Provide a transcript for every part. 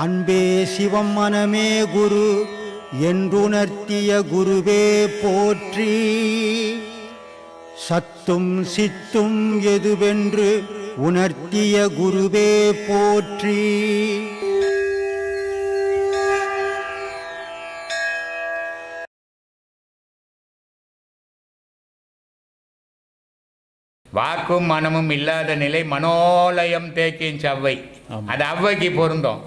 அன்பே சிவம் மனமே குரு என்றுணர்த்திய குருவே போற்றி. சத்தும் சித்தும் எதுவென்று உணர்த்திய குருவே போற்றி. வாக்கும் மனமும் இல்லாத நிலை மனோலயம் தேக்கின் சவ்வை. அது அவ்வைக்கு பொருந்தும்.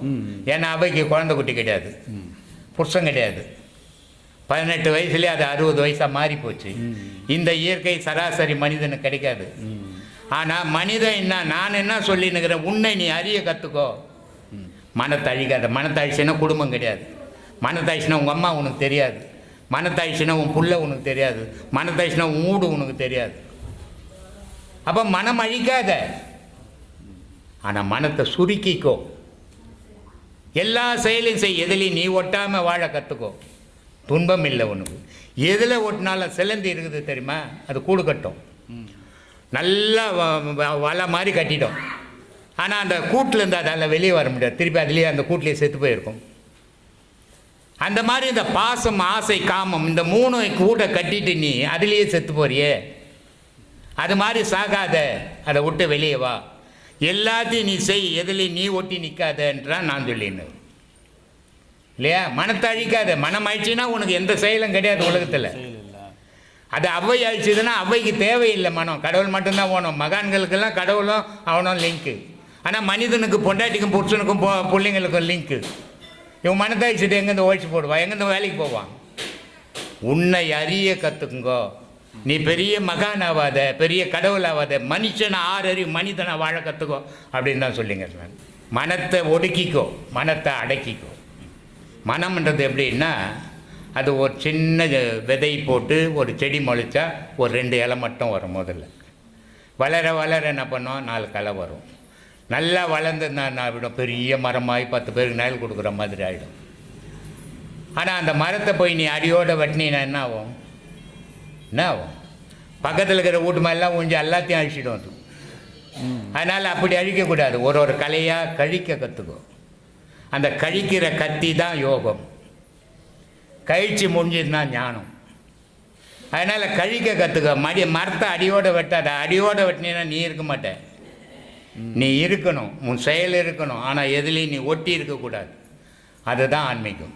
ஏன்னா அவ்வைக்கு குழந்தை குட்டி கிடையாது. புருஷன் கிடையாது. பதினெட்டு வயசுலேயே அது அறுபது வயசாக மாறி போச்சு இந்த இயற்கை சராசரி மனிதனுக்கு கிடைக்காது. ஆனால் மனிதன் என்ன நான் என்ன சொல்லினுக்கிறேன் உன்னை நீ அறிய கற்றுக்கோ மனத்தை அழிக்காத குடும்பம் கிடையாது. மனத்தை உங்கள் அம்மா உனக்கு தெரியாது. மனத்தை உன் புள்ள உனக்கு தெரியாது. மனத்தை உன் ஊடு உனக்கு தெரியாது. அப்போ மனம் அழிக்காத. ஆனால் மனத்தை சுருக்கிக்கோ. எல்லா செயலையும் செய். எதுலையும் நீ ஒட்டாமல் வாழ கற்றுக்கோ துன்பம் இல்லை உனக்கு. எதில் ஒட்டினாலும் சிலந்தி இருக்குது தெரியுமா? அது கூடு கட்டும். நல்லா வ- வ- வலை மாதிரி கட்டிட்டோம். ஆனால் அந்த கூட்டில் இருந்து அதால் வெளியே வர முடியாது. திருப்பி அதுலேயே அந்த கூட்டிலே செத்து போயிருக்கும். அந்த மாதிரி இந்த பாசம் ஆசை காமம் இந்த மூணு கூட்டை கட்டிட்டு நீ அதுலேயே செத்து போறியே. அது மாதிரி சாகாத. அதை விட்டு வெளியே வா. எல்லாத்தையும் நீ செய் எதுலையும் நீ ஒட்டி நிற்காதன்றான் நான் சொல்லினேன். இல்லையா? மனத்தை அழிக்காத மனம் அழிச்சுன்னா உனக்கு எந்த செயலும் கிடையாது உலகத்தில். அது அவை அழிச்சதுன்னா அவைக்கு தேவையில்லை மனம். கடவுள் மட்டும்தான் போகணும். மகான்களுக்கெல்லாம் கடவுளும் அவனும் லிங்க்கு ஆனால் மனிதனுக்கு பொண்டாட்டிக்கும் புருஷனுக்கும் போ பிள்ளைங்களுக்கும் லிங்க்கு இவன் மனத்தை அழிச்சிட்டு எங்கேருந்து ஓழிச்சு போடுவான் எங்கேருந்து வேலைக்கு போவான்? உன்னை அறிய கற்றுக்குங்கோ நீ பெரிய மகான் ஆகாத பெரிய கடவுள் ஆகாத மனுஷனை ஆறறி மனிதனை வாழ கற்றுக்கோ அப்படின்னு தான் சொல்லிங்க சார். மனத்தை ஒடுக்கிக்கோ மனத்தை அடக்கிக்கோ. மனம்ன்றது எப்படின்னா அது ஒரு சின்ன விதை போட்டு ஒரு செடி முளைச்சா ஒரு ரெண்டு இலை மட்டும் வரும் முதல்ல. வளர வளர என்ன பண்ணோம் நாலு களை வரும். நல்லா வளர்ந்து நான் விடும் பெரிய மரமாகி பத்து பேருக்கு நிழல் கொடுக்குற மாதிரி ஆகிடும். ஆனால் அந்த மரத்தை போய் நீ அடியோடு வெட்டினா என்ன ஆகும்? என்ன பக்கத்தில் இருக்கிற வீட்டு மேலாம் ஊஞ்சி எல்லாத்தையும் அழிச்சிடும் அது அதனால் அப்படி அழிக்கக்கூடாது. ஒரு ஒரு கலையாக கழிக்க கற்றுக்கோ அந்த கழிக்கிற கத்தி தான் யோகம். கழிச்சு முடிஞ்சதுன்னா ஞானம். அதனால் கழிக்க கற்றுக்க மடி மரத்தை அடியோட வெட்டாத அடியோடு வெட்டினீன்னா நீ இருக்க மாட்ட. நீ இருக்கணும். உன் செயல் இருக்கணும். ஆனால் எதுலேயும் நீ ஒட்டி இருக்கக்கூடாது அதுதான் ஆன்மீகம்.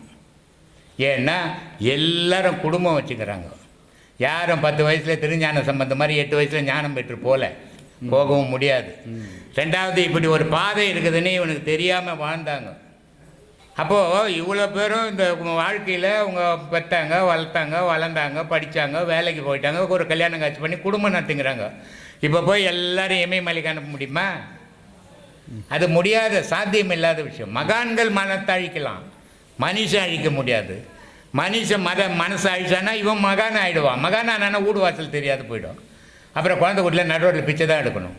ஏன்னா எல்லாரும் குடும்பம் வச்சுக்கிறாங்க. யாரும் பத்து வயசில் திருஞான சம்பந்தம் மாதிரி எட்டு வயசில் ஞானம் பெற்று போல. போகவும் முடியாது. ரெண்டாவது இப்படி ஒரு பாதை இருக்குதுன்னு இவனுக்கு தெரியாமல் வாழ்ந்தாங்க. அப்போது இவ்வளோ பேரும் இந்த வாழ்க்கையில் அவங்க பெற்றாங்க வளர்த்தாங்க வளர்ந்தாங்க படித்தாங்க வேலைக்கு போயிட்டாங்க ஒரு கல்யாணம் காட்சி பண்ணி குடும்பம் நடத்துங்கிறாங்க இப்போ போய் எல்லாரும் இமயமலைக்கு அனுப்ப முடியுமா? அது முடியாத சாத்தியம் இல்லாத விஷயம். மகான்கள் மனத்தை அழிக்கலாம் மனுஷன் அழிக்க முடியாது. மனுஷன் மத மனசு ஆயிடுச்சானா இவன் மகான் ஆகிடுவான் மகான் ஆனானா வீடு வாசல் தெரியாது போயிடும். அப்புறம் குழந்தை வீட்டில் நடுவில் பிச்சை தான் எடுக்கணும்.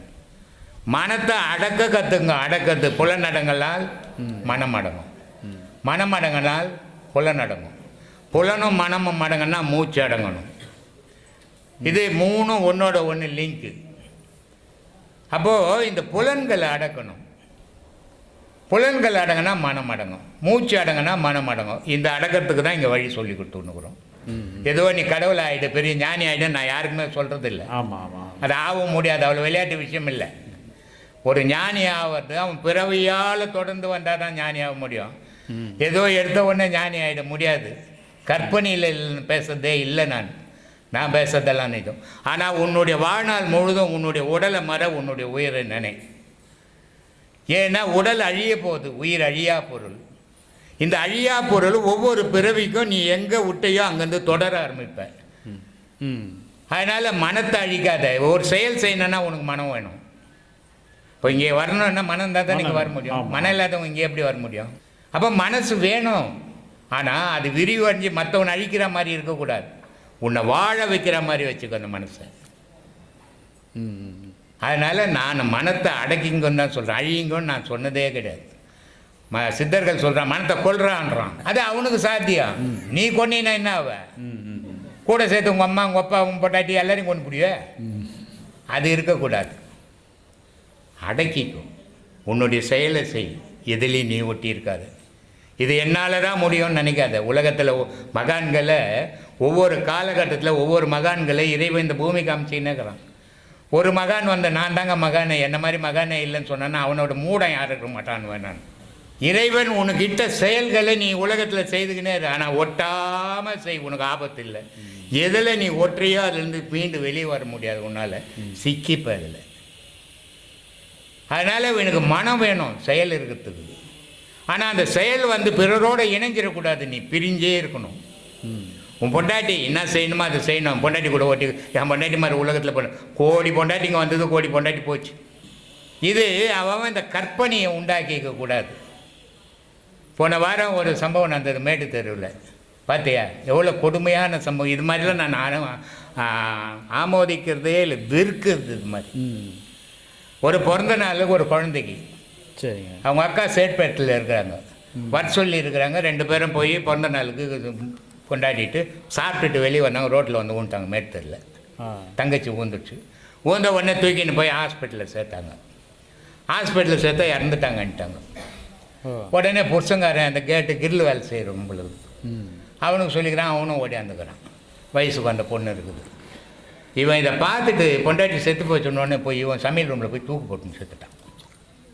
மனத்தை அடக்க கற்றுங்க அடக்கிறது புலநடங்களால் மனம் அடங்கும். மனம் அடங்கினால் புலன் அடங்கும். புலனும் மனமும் அடங்கினா மூச்சு அடங்கணும். இது மூணும் ஒன்றோட ஒன்று லிங்க்கு அப்போது இந்த புலன்களை அடக்கணும். புலன்கள் அடங்கினா மனம் அடங்கும். மூச்சு அடங்கினா மனம் அடங்கும். இந்த அடக்கிறதுக்கு தான் இங்கே வழி சொல்லி கொடுத்துன்னுக்குறோம். ஏதோ நீ கடவுள் ஆகிடு பெரிய ஞானி ஆகிடு நான் யாருக்குமே சொல்கிறது இல்லை ஆமாம் ஆமாம் அது ஆகவும் முடியாது. அவ்வளோ விளையாட்டு விஷயம் இல்லை. ஒரு ஞானி ஆவது அவன் பிறவியால் தொடர்ந்து வந்தால் தான் ஞானி ஆக முடியும். ஏதோ எடுத்த உடனே ஞானி ஆகிட முடியாது. கற்பனையில் இல்ல- பேசுறதே இல்லை நான். நான் பேசுறதெல்லாம் நிஜம். ஆனால் உன்னுடைய வாழ்நாள் முழுதும் உன்னுடைய உடலை மற உன்னுடைய உயிரை நினை. ஏன்னா உடல் அழிய போகுது உயிர் அழியா பொருள். இந்த அழியா பொருள் ஒவ்வொரு பிறவிக்கும் நீ எங்கே விட்டையோ அங்கேருந்து தொடர ஆரம்பிப்ப. ம் அதனால் மனத்தை அழிக்காத. ஒரு செயல் செய்யணும்னா உனக்கு மனம் வேணும். இப்போ இங்கே வரணும்னா மனம் இருந்தால் தான் நீங்கள் வர முடியும். மனம் இல்லாதவங்க இங்கே எப்படி வர முடியும்? அப்போ மனசு வேணும். ஆனால் அது விரிவடைஞ்சு மற்றவனை அழிக்கிற மாதிரி இருக்கக்கூடாது. உன்னை வாழ வைக்கிற மாதிரி வச்சுக்கோ அந்த மனசை ம். அதனால் நான் மனத்தை அடக்கிங்கன்னு தான் சொல்கிறேன் அழியுங்கன்னு நான் சொன்னதே கிடையாது. ம சித்தர்கள் சொல்கிறான் மனத்தை கொள்றான்றான் அது அவனுக்கு சாத்தியம். நீ கொன்னீன்னா என்ன அவ? கூட சேர்த்து உங்கள் அம்மா உங்கள் அப்பா உங்கள் பொட்டாட்டி எல்லாரையும் கொண்டு முடிய அது இருக்கக்கூடாது. அடக்கிக்கும். உன்னுடைய செயலை செய். எதுலேயும் நீ ஒட்டி இருக்காது. இது என்னால் தான் முடியும்னு நினைக்காத. உலகத்தில் மகான்களை ஒவ்வொரு காலகட்டத்தில் ஒவ்வொரு மகான்களை இறைவன் இந்த பூமிக்கு அமைச்சின்னுக்கிறான் ஒரு மகான் வந்த நான் தாங்க மகானே என்ன மாதிரி மகானே இல்லைன்னு சொன்னேன்னா அவனோட மூடம் யாரும் இருக்க மாட்டான் நான். இறைவன் உனக்கிட்ட செயல்களை நீ உலகத்தில் செய்துக்கினே ஆனால் ஒட்டாமல் செய் உனக்கு ஆபத்து இல்லை. எதில் நீ ஒற்றையோ அதுலேருந்து மீண்டு வெளியே வர முடியாது உன்னால். சிக்கிப்ப அதில். அதனால் எனக்கு மனம் வேணும் செயல் இருக்கிறதுக்கு. ஆனால் அந்த செயல் வந்து பிறரோடு இணைஞ்சிடக்கூடாது நீ பிரிஞ்சே இருக்கணும். உன் பொண்டாட்டி என்ன செய்யணுமோ அதை செய்யணும். பொண்டாட்டி கூட ஓட்டி என் பொண்டாட்டி மாதிரி உலகத்தில் போன கோடி பொண்டாட்டிங்க வந்தது கோடி பொண்டாட்டி போச்சு. இது அவன் இந்த கற்பனையை உண்டாக்கிக்க கூடாது. போன வாரம் ஒரு சம்பவம் நடந்தது மேட்டு தெருவில். பார்த்தியா எவ்வளோ கொடுமையான சம்பவம். இது மாதிரிலாம் நான் ஆன- ஆ, ஆமோதிக்கிறதே இல்லை வெறுக்கிறது இது மாதிரி. ம். ஒரு பிறந்த நாளுக்கு ஒரு குழந்தைக்கு. சரிங்க. அவங்க அக்கா சேட்பேட்டில் இருக்கிறாங்க. வர சொல்லி இருக்கிறாங்க. ரெண்டு பேரும் போய் பிறந்த நாளுக்கு கொண்டாடிட்டு சாப்பிட்டுட்டு வெளியே வந்தாங்க ரோட்டில் வந்து ஊன்ட்டாங்க மேட்டரில் தங்கச்சி ஊந்துச்சு. ஊந்த உடனே தூக்கின்னு போய் ஹாஸ்பிட்டலில் சேர்த்தாங்க. ஹாஸ்பிட்டலில் சேர்த்தா இறந்துட்டாங்கன்ட்டாங்க. உடனே புருஷங்காரன் அந்த கேட்டு கிரில் வேலை செய்கிறோம் உங்களுக்கு அவனுக்கு சொல்லிக்கிறான் அவனும் ஓடியாந்துக்கிறான். வயசுக்கு அந்த பொண்ணு இருக்குது. இவன் இதை பார்த்துட்டு பொண்டாட்டி செத்து போச்சுன்னொடனே போய் இவன் சமையல் ரூமில் போய் தூக்கு போட்டுன்னு செத்துட்டான்.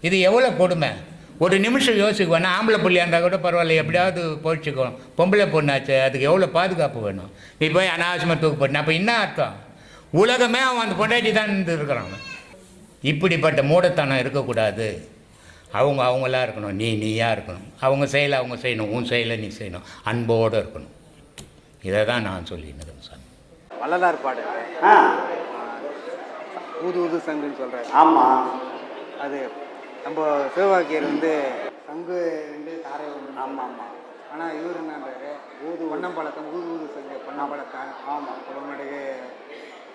இது எவ்வளோ கொடுமை? ஒரு நிமிஷம் யோசிக்குவேன் ஆம்பளை புள்ளியாக இருந்தால் கூட பரவாயில்ல எப்படியாவது போயிடுச்சுக்கணும் பொம்பளை பொண்ணாச்சு அதுக்கு எவ்வளோ பாதுகாப்பு வேணும்? நீ போய் அனாவசியமாக தூக்கு போட்டு அப்போ என்ன அர்த்தம்? உலகமே அவன் அந்த பொண்டாட்டி தான் இருந்து இருக்கிறான். இப்படிப்பட்ட மூடத்தனம் இருக்கக்கூடாது. அவங்க அவங்களா இருக்கணும் நீ நீயா இருக்கணும். அவங்க செயலை அவங்க செய்யணும் உன் செயலை நீ செய்யணும். அன்போடு இருக்கணும். இதை தான் நான் சொல்லினது சார் வள்ளலார் பாடல். ஆ. ஊது ஊது சங்குன்னு சொல்கிறாரு ஆமாம் அது நம்ம சிவவாக்கியர் வந்து சங்கு ரெண்டு தாரை ஒன்று ஆமாம் ஆமாம் ஆனால் இவர் என்னன்றாரு? ஊது பொன்னம்பழக்கம் ஊது ஊது சங்கு பொன்னம்பழத்தான் ஆமாம் அப்புறமேட்டுக்கு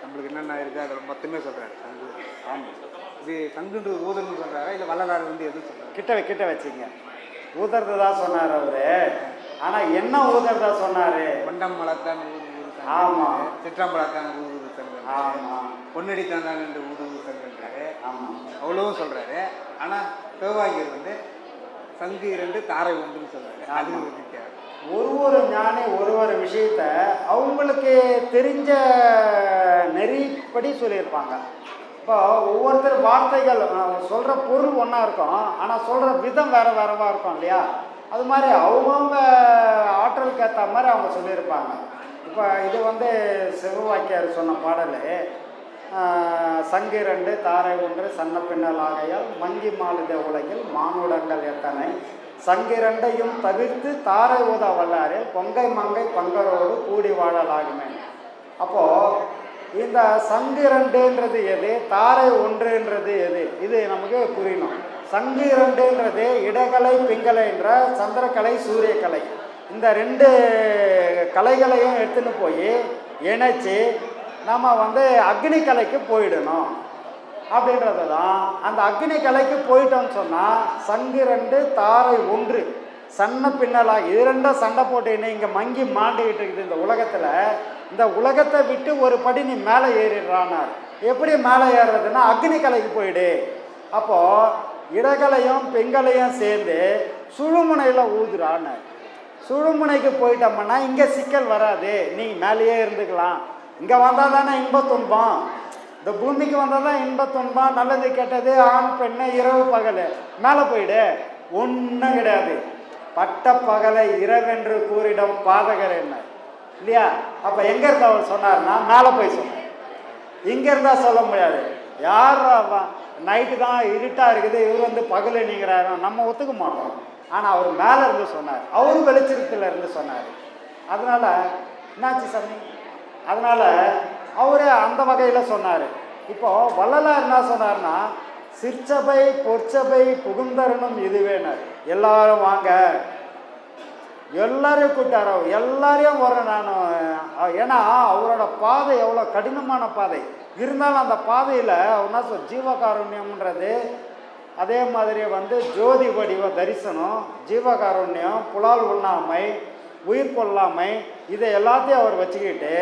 நம்மளுக்கு என்னென்ன இருக்குது அதில் மொத்தமே சொல்கிறாரு சங்கு. ஆமாம் இது சங்குன்றது ஊதுன்னு சொல்கிறாரா இல்லை வள்ளலார் வந்து எதுவும் சொல்கிறாரு கிட்ட கிட்ட வச்சுங்க. ஊதுறது தான் சொன்னார் அவரு. ஆனால் என்ன ஊதுறதா சொன்னார்? பொன்னம்பழத்தான் ஊது ஊது சங்கு. ஆமா. சிற்றம்பழத்தான் ஊது ஊது சங்கு ஆமாம் பொன்னடி தான் ரெண்டு ஊது ஊது சங்குன்றாரு. ஆமாம் அவ்வளவும் சொல்கிறாரு ஆனால் சிவவாக்கியர் வந்து சங்கு இரண்டு தாரை ஒன்றுன்னு சொல்கிறாரு அது ஒரு ஒரு ஞானி ஒரு ஒரு விஷயத்த அவங்களுக்கு தெரிஞ்ச நெறிப்படி சொல்லியிருப்பாங்க. இப்போ ஒவ்வொருத்தர் வார்த்தைகள் சொல்கிற பொருள் ஒன்றா இருக்கும் ஆனால் சொல்கிற விதம் வேறு வேறவா இருக்கும் இல்லையா? அது மாதிரி அவங்கவுங்க ஆற்றலுக்கு ஏற்ற மாதிரி அவங்க சொல்லியிருப்பாங்க. இப்போ இது வந்து சிவவாக்கியார் சொன்ன பாடல் சங்கு இரண்டு தாரை ஒன்று சன்ன பின்னல் ஆகையால் மங்கி மாளித உலகில் மானுடங்கள் எத்தனை? சங்கிரண்டையும் தவிர்த்து தாரை ஊத வல்லாரில் பொங்கை மங்கை பங்கரோடு கூடி வாழலாகுமே. அப்போ இந்த சங்கு இரண்டுன்றது எது? தாரை ஒன்றுன்றது எது? இது நமக்கு புரியணும். சங்கு இரண்டுன்றது இடகலை பிங்கலைன்ற சந்திரக்கலை சூரியக்கலை. இந்த ரெண்டு கலைகளையும் எடுத்துன்னு போய் இணைச்சி நம்ம வந்து அக்னி கலைக்கு போயிடணும். அப்படின்றது தான் அந்த அக்னி கலைக்கு போயிட்டோம்னு சொன்னால் சங்கு ரெண்டு தாரை ஒன்று. சன்ன பின்னலாக இது ரெண்டும் சண்டை போட்டுன்னு இங்கே மங்கி மாண்டிக்கிட்டு இருக்குது இந்த உலகத்தில். இந்த உலகத்தை விட்டு ஒரு படி நீ மேலே ஏறிடுறானார். எப்படி மேலே ஏறுறதுன்னா அக்னி கலைக்கு போயிடு. அப்போது இடகலையும் பெண்களையும் சேர்ந்து சுழுமுனையில் ஊதுறான்னு சுழுமுனைக்கு போயிட்டோம்னா இங்கே சிக்கல் வராது. நீ மேலேயே இருந்துக்கலாம். இங்கே வந்தால் தானே இன்ப துன்பம். இந்த பூமிக்கு வந்தால் தான் இன்ப துன்பம். நல்லது கெட்டது ஆண் பெண்ணு இரவு பகல். மேலே போயிடு. ஒன்றும் கிடையாது. பட்ட பகலை இரவென்று கூறிடம் பாதகர் என்ன? இல்லையா? அப்போ எங்கே இருந்து அவர் சொன்னார்னா மேலே போய் சொன்னார். இங்கே இருந்தால் சொல்ல முடியாது. யார் நைட்டு தான் இருட்டாக இருக்குது. இவர் வந்து பகல் நீங்கிறாரு நம்ம ஒத்துக்க மாட்டோம். ஆனால் அவர் மேலே இருந்து சொன்னார். அவரும் வெளிச்சத்தில் இருந்து சொன்னார். அதனால் என்னாச்சு சாமி? அதனால் அவரே அந்த வகையில் சொன்னார். இப்போ வள்ளலார் என்ன சொன்னார்னா சிற்சபை பொற்சபை புகுந்தரணும் இதுவேனார். எல்லாரும் வாங்க. எல்லாரையும் கூட்டாரோ எல்லாரையும் வரேன் நான் ஏன்னா அவரோட பாதை எவ்வளோ கடினமான பாதை. இருந்தாலும் அந்த பாதையில் என்ன சொல் ஜீவகாருண்யம்ன்றது அதே மாதிரி வந்து ஜோதி வடிவ தரிசனம் ஜீவகாருண்யம் புலால் உண்ணாமை உயிர் கொள்ளாமை இதை எல்லாத்தையும் அவர் வச்சுக்கிட்டு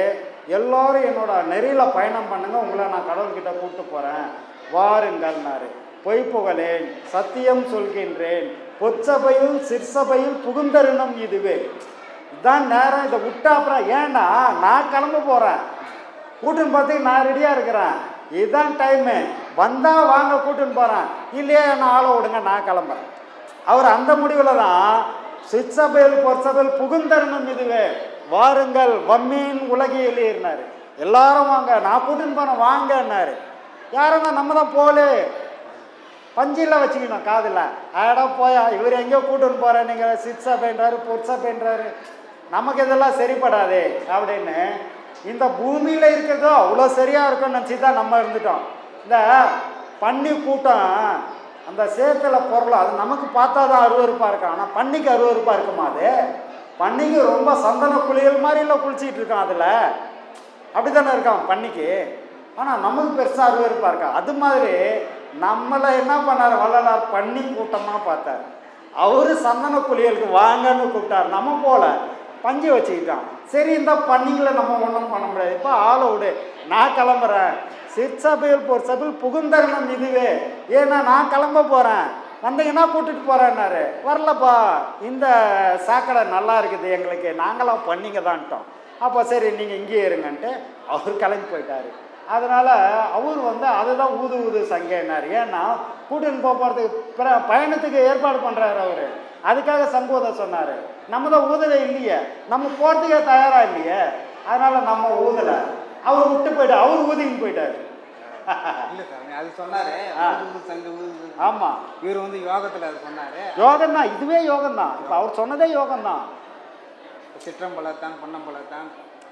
எல்லாரும் என்னோட நெறியில் பயணம் பண்ணுங்க உங்களை நான் கடவுள்கிட்ட கூப்பிட்டு போகிறேன் வாருங்கள்னாரு பொய் புகழேன் சத்தியம் சொல்கின்றேன். பொற்சபையும் சிற்சபையும் புகுந்தருணம் இதுவே. இதான் நேரம் இதை விட்டா அப்புறம் ஏன்னா நான் கிளம்ப போகிறேன் கூட்டுன்னு பார்த்து நான் ரெடியாக இருக்கிறேன். இதுதான் டைமு வந்தால் வாங்க கூட்டுன்னு போகிறேன் இல்லையா என்ன ஆளை விடுங்க நான் கிளம்புறேன். அவர் அந்த முடிவில் தான் சிற்சபையில் பொற்சபையில் புகுந்தருணம் இதுவே. வாருங்கள் வம்மீன் உலகியலினார் எல்லாரும் வாங்க நான் கூட்டின்னு போனேன் வாங்கன்னாரு. யாருங்க நம்ம தான் போலே. பஞ்சில் வச்சுக்கணும் காதில். ஆடா போயா இவர் எங்கேயோ கூட்டுன்னு போகிறேன் நீங்கள் சிக்ஸா பெயின்றாரு பொர்ஸா பெயின்றாரு நமக்கு இதெல்லாம் சரிப்படாதே அப்படின்னு. இந்த பூமியில் இருக்கிறதோ அவ்வளோ சரியாக இருக்கும்னு நினச்சி தான் நம்ம இருந்துட்டோம். இந்த பன்னி கூட்டம் அந்த சேத்துல பொருள் அது நமக்கு பார்த்தா தான் அருவருப்பாக இருக்கும். ஆனால் பன்னிக்கு அருவருப்பாக இருக்குமா அது? பன்னிக்கு ரொம்ப சந்தன குளியல் மாதிரிலாம் குளிச்சிக்கிட்டு இருக்கான் அதில். அப்படி தானே இருக்கான் பன்னிக்கு ஆனால் நமக்கு பெருசாக அருவருப்பாக இருக்கா? அது மாதிரி நம்மளை என்ன பண்ணார்? வள்ளலார் பன்னி கூட்டமாக பார்த்தார். அவர் சந்தன குளியலுக்கு வாங்கன்னு கூப்பிட்டார். நம்ம போல. பஞ்சு வச்சுக்கிட்டான். சரி இந்த பண்ணிங்களை நம்ம ஒன்றும் பண்ண முடியாது. இப்போ ஆளை விடு. நான் கிளம்புறேன். சிற்சபையில் போர் சபையில் புகுந்தரணம் இதுவே. ஏன்னா நான் கிளம்ப போகிறேன் வந்தீங்கன்னா கூட்டிட்டு போகிறேன்னாரு வரலப்பா இந்த சாக்கடை நல்லா இருக்குது எங்களுக்கு நாங்களாம் பண்ணிங்க தான்ட்டோம் அப்போ சரி நீங்கள் இங்கேயே இருங்கன்ட்டு அவர் கிளம்பி போயிட்டாரு. அதனால் அவர் வந்து அதுதான் ஊது ஊது சங்கன்னார். ஏன்னா கூட்டின்னு போக போகிறதுக்கு பிற பயணத்துக்கு ஏற்பாடு பண்ணுறாரு அவர். அதுக்காக சங்கோதை சொன்னார். நம்ம தான் ஊதலை இல்லையே. நம்ம போகிறதுக்கே தயாராக இல்லையே. அதனால் நம்ம ஊதலை. அவர் விட்டு போயிட்டு அவர் ஊதின்னு போயிட்டார். இல்ல சாமி அது சொன்னாரு. ஆமாம் இவர் வந்து யோகத்துல அது சொன்னாரு. யோகம்தான் இதுவே யோகம்தான். இப்போ அவர் சொன்னதே யோகம்தான். சிற்றம்பலத்தான் பொன்னம்பலத்தான்.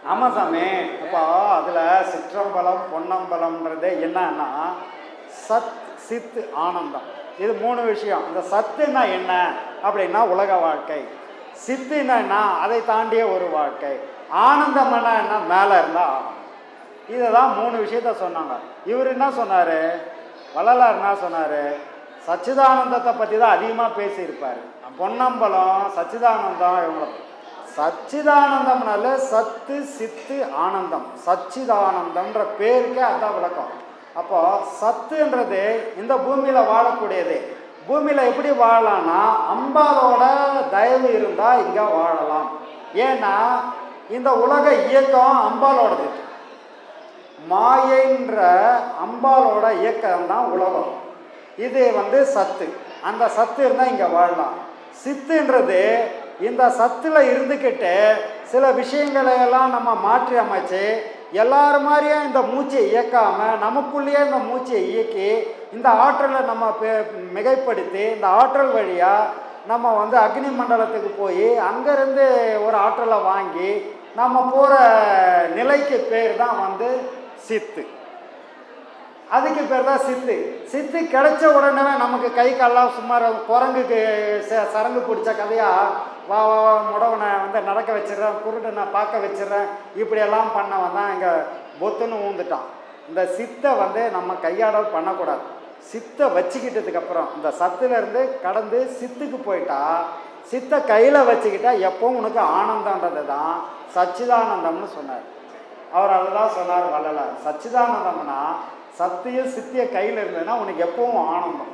ஆமாம் சாமி. இப்போ அதில் சிற்றம்பலம் பொன்னம்பலம்ன்றது என்னன்னா சத் சித் ஆனந்தம். இது மூணு விஷயம். இந்த சத்துன்னா என்ன? அப்படின்னா உலக வாழ்க்கை. சித்துன்னா என்ன? அதை தாண்டிய ஒரு வாழ்க்கை. ஆனந்தம்னா என்ன? மேலே இருந்தால் ஆனந்தம். இதை தான் மூணு விஷயத்த சொன்னாங்க. இவர் என்ன சொன்னார்? வள்ளலார் என்ன சொன்னார்? சச்சிதானந்தத்தை பற்றி தான் அதிகமாக பேசியிருப்பார் பொன்னம்பலம் சச்சிதானந்தம் இவங்கள சச்சிதானந்தம்னால சத்து சித்து ஆனந்தம். சச்சிதானந்தம்ன்ற பேருக்கே அதுதான் விளக்கம். அப்போ சத்துன்றது இந்த பூமியில் வாழக்கூடியது. பூமியில் எப்படி வாழலாம்னா அம்பாலோட தயவு இருந்தால் இங்கே வாழலாம். ஏன்னா இந்த உலக இயக்கம் அம்பாலோடது. மாயைன்ற அம்பாலோட இயக்கம் தான் உலகம். இது வந்து சத்து. அந்த சத்து இருந்தால் இங்கே வாழலாம். சித்துன்றது இந்த சத்தில் இருந்துக்கிட்டு சில விஷயங்களை எல்லாம் நம்ம மாற்றி அமைச்சு எல்லாரும் மாதிரியும் இந்த மூச்சை இயக்காமல் நமக்குள்ளேயே இந்த மூச்சை இயக்கி இந்த ஆற்றலை நம்ம பெ- மிகைப்படுத்தி இந்த ஆற்றல் வழியாக நம்ம வந்து அக்னி மண்டலத்துக்கு போய் அங்கேருந்து ஒரு ஆற்றலை வாங்கி நம்ம போகிற நிலைக்கு பேர் தான் வந்து சித்து. அதுக்கு பேர் தான் சித்து. சித்து கிடைச்ச உடனே நமக்கு கை கால்லாம் சுமார் குரங்குக்கு ச- சரங்கு பிடிச்ச கதையா வா வா வா முடவனை வந்து நடக்க வச்சிடுறேன் குருடனை பார்க்க வச்சிடுறேன் இப்படியெல்லாம் பண்ணவன் தான் இங்கே பொத்துன்னு ஊந்துட்டான். இந்த சித்தை வந்து நம்ம கையாடல் பண்ணக்கூடாது. சித்தை வச்சுக்கிட்டதுக்கு அப்புறம் இந்த சத்துலேருந்து கடந்து சித்துக்கு போயிட்டா சித்தை கையில் வச்சுக்கிட்டா எப்பவும் உனக்கு ஆனந்தன்றது தான் சச்சிதானந்தம்னு சொன்னார். அவர் அதுதான் சொன்னார் வள்ளலார். சச்சிதானந்தம்னா சத்தியம் சித்திய கையில் இருந்ததுன்னா உனக்கு எப்பவும் ஆனந்தம்.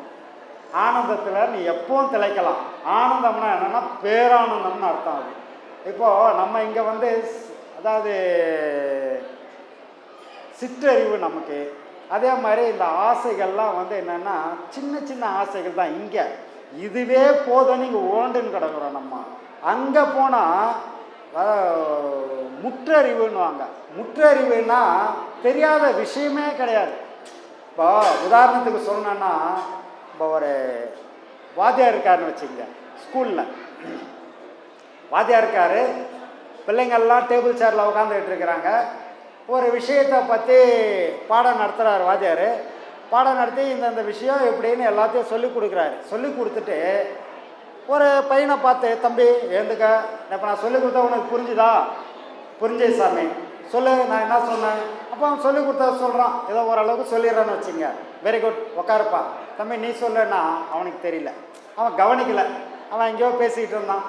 ஆனந்தத்தில் நீ எப்பவும் திளைக்கலாம். ஆனந்தம்னா என்னென்னா பேரானந்தம்னு அர்த்தம் அது. இப்போது நம்ம இங்கே வந்து அதாவது சிற்றறிவு நமக்கு. அதே மாதிரி இந்த ஆசைகள்லாம் வந்து என்னென்னா சின்ன சின்ன ஆசைகள் தான் இங்கே. இதுவே போதும் நீங்கள் ஓண்டுன்னு கிடக்குறோம் நம்ம. அங்கே போனால் முற்றறிவுன்னுவாங்க. முற்றறிவுன்னா தெரியாத விஷயமே கிடையாது. இப்போ உதாரணத்துக்கு சொல்லணுன்னா இப்போ ஒரு வாத்தியார் இருக்காருன்னு வச்சுங்க ஸ்கூலில். வாத்தியார் இருக்கார் பிள்ளைங்கள்லாம் டேபிள் சேரில் உட்காந்துக்கிட்டு இருக்கிறாங்க. ஒரு விஷயத்தை பற்றி பாடம் நடத்துகிறார் வாத்தியார். பாடம் நடத்தி இந்தந்த விஷயம் எப்படின்னு எல்லாத்தையும் சொல்லி கொடுக்குறாரு. சொல்லி கொடுத்துட்டு ஒரு பையனை பார்த்து தம்பி எழுந்துக்க இப்போ நான் சொல்லிக் கொடுத்தா உனக்கு புரிஞ்சுதா? புரிஞ்சே சாமி. சொல்லு நான் என்ன சொன்னேன்? அப்போ அவன் சொல்லிக் கொடுத்தத சொல்கிறான் ஏதோ ஓரளவுக்கு சொல்லிடுறான்னு வச்சுங்க. வெரி குட் உட்காருப்பா தம்பி நீ சொல்லுன்னா அவனுக்கு தெரியல. அவன் கவனிக்கலை. அவன் எங்கேயோ பேசிக்கிட்டு இருந்தான்.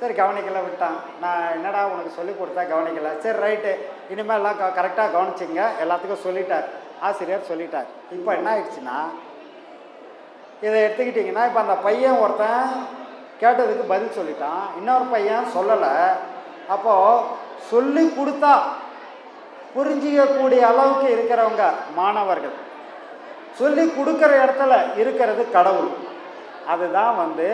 சரி கவனிக்கலை விட்டான். நான் என்னடா உனக்கு சொல்லிக் கொடுத்தா கவனிக்கலை? சரி ரைட்டு. இனிமேல் எல்லாம் க கரெக்டாக கவனிச்சிங்க. எல்லாத்துக்கும் சொல்லிட்டார். ஆசிரியர் சொல்லிட்டார். இப்போ என்ன ஆயிடுச்சுன்னா இதை எடுத்துக்கிட்டிங்கன்னா இப்போ அந்த பையன் ஒருத்தன் கேட்டதுக்கு பதில் சொல்லிட்டான். இன்னொரு பையன் சொல்லலை. அப்போது சொல்லி கொடுத்தா புரிஞ்சிக்கக்கூடிய அளவுக்கு இருக்கிறவங்க மாணவர்கள். சொல்லி கொடுக்குற இடத்துல இருக்கிறது கடவுள். அதுதான் வந்து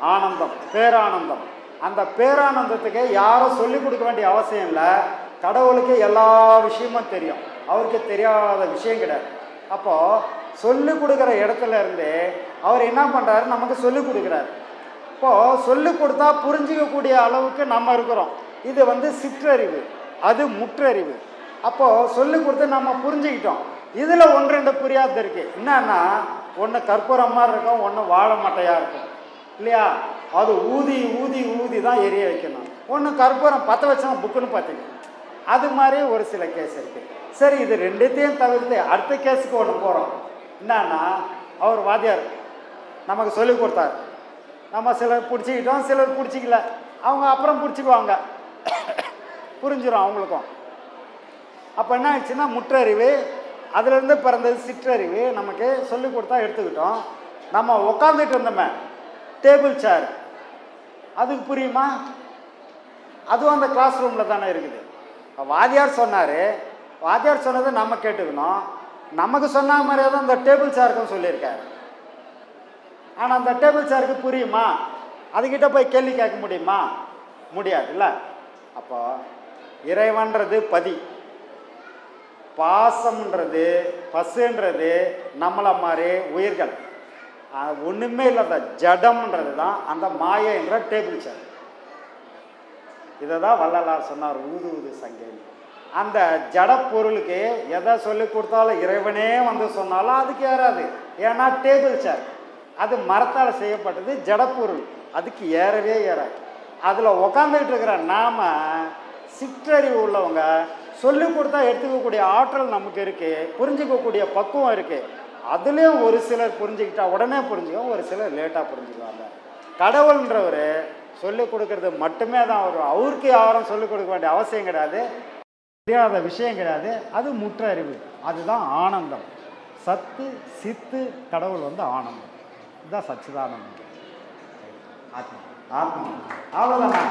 ஆனந்தம் பேரானந்தம். அந்த பேரானந்தத்துக்கு யாரும் சொல்லி கொடுக்க வேண்டிய அவசியம் இல்லை. கடவுளுக்கு எல்லா விஷயமும் தெரியும். அவருக்கு தெரியாத விஷயம் கிடையாது. அப்போது சொல்லி கொடுக்குற இடத்துல இருந்து அவர் என்ன பண்ணுறாரு நமக்கு சொல்லி கொடுக்குறாரு. இப்போது சொல்லி கொடுத்தா புரிஞ்சிக்கக்கூடிய அளவுக்கு நம்ம இருக்கிறோம். இது வந்து சிற்றறிவு. அது முற்றறிவு. அப்போது சொல்லி கொடுத்து நம்ம புரிஞ்சுக்கிட்டோம். இதில் ஒன்று ரெண்டு புரியாத இருக்குது என்னன்னா ஒன்று கற்பூரம் மாதிரி இருக்கும் ஒன்று வாழை மட்டையாக இருக்கும். இல்லையா? அது ஊதி ஊதி ஊதி தான் எரிய வைக்கணும். ஒன்று கற்பூரம் பற்ற வச்சா புக்குன்னு பார்த்தீங்க அது மாதிரி ஒரு சில கேஸ் இருக்குது சரி இது ரெண்டுத்தையும் தவிர்த்து அடுத்த கேஸுக்கு ஒன்று போகிறோம் என்னன்னா அவர் வாத்தியார் நமக்கு சொல்லிக் கொடுத்தார். நம்ம சிலர் பிடிச்சிக்கிட்டோம் சிலர் பிடிச்சிக்கல. அவங்க அப்புறம் பிடிச்சிக்குவாங்க. புரிஞ்சிடும் அவங்களுக்கும். அப்போ என்ன ஆயிடுச்சுன்னா முற்றறிவு அதுலேருந்து பிறந்தது சிற்றறிவு நமக்கு சொல்லி கொடுத்தா எடுத்துக்கிட்டோம். நம்ம உட்காந்துட்டு இருந்தோமே டேபிள் சேர் அதுக்கு புரியுமா? அதுவும் அந்த கிளாஸ் ரூமில் தானே இருக்குது. வாதியார் வாத்தியார் சொன்னார். வாத்தியார் சொன்னதை நம்ம கேட்டுக்கணும். நமக்கு சொன்ன மாதிரியே தான் அந்த டேபிள் சேருக்கும் சொல்லியிருக்காரு. ஆனால் அந்த டேபிள் சேருக்கு புரியுமா? அதுக்கிட்ட போய் கேள்வி கேட்க முடியுமா? முடியாதுல்ல. அப்போ இறைவன்றது பதி. பாசம்ன்றது பசுன்றது நம்மளை மாதிரி உயிர்கள். ஒன்றுமே இல்லாத ஜடம்ன்றது தான் அந்த மாயன்ற டேபிள் சேர் இதை தான் வள்ளலார் சொன்னார் ஊது ஊது சங்கேன்னு. அந்த ஜட பொருளுக்கு எதை சொல்லி கொடுத்தாலும் இறைவனே வந்து சொன்னாலும் அதுக்கு ஏறாது. ஏன்னா டேபிள் சேர் அது மரத்தால் செய்யப்பட்டது ஜடப்பொருள். அதுக்கு ஏறவே ஏறாது. அதில் உக்காந்துக்கிட்டு இருக்கிற நாம் சிற்றறிவு உள்ளவங்க சொல்லி கொடுத்தா எடுத்துக்கக்கூடிய ஆற்றல் நமக்கு இருக்குது புரிஞ்சிக்கக்கூடிய பக்குவம் இருக்குது அதுலேயும் ஒரு சிலர் புரிஞ்சுக்கிட்டா உடனே புரிஞ்சுக்கும் ஒரு சிலர் லேட்டாக புரிஞ்சுக்குவாங்க. கடவுள்ன்றவர் சொல்லிக் கொடுக்கறது மட்டுமே தான் வரும் அவருக்கு யாரும் சொல்லிக் கொடுக்க வேண்டிய அவசியம் கிடையாது. தெரியாத விஷயம் கிடையாது. அது முற்றறிவு. அதுதான் ஆனந்தம். சத்து சித்து கடவுள் வந்து ஆனந்தம். இதுதான் சச்சிதானந்தம். ஆத்மா. ஆத்மா. அவ்வளோதான்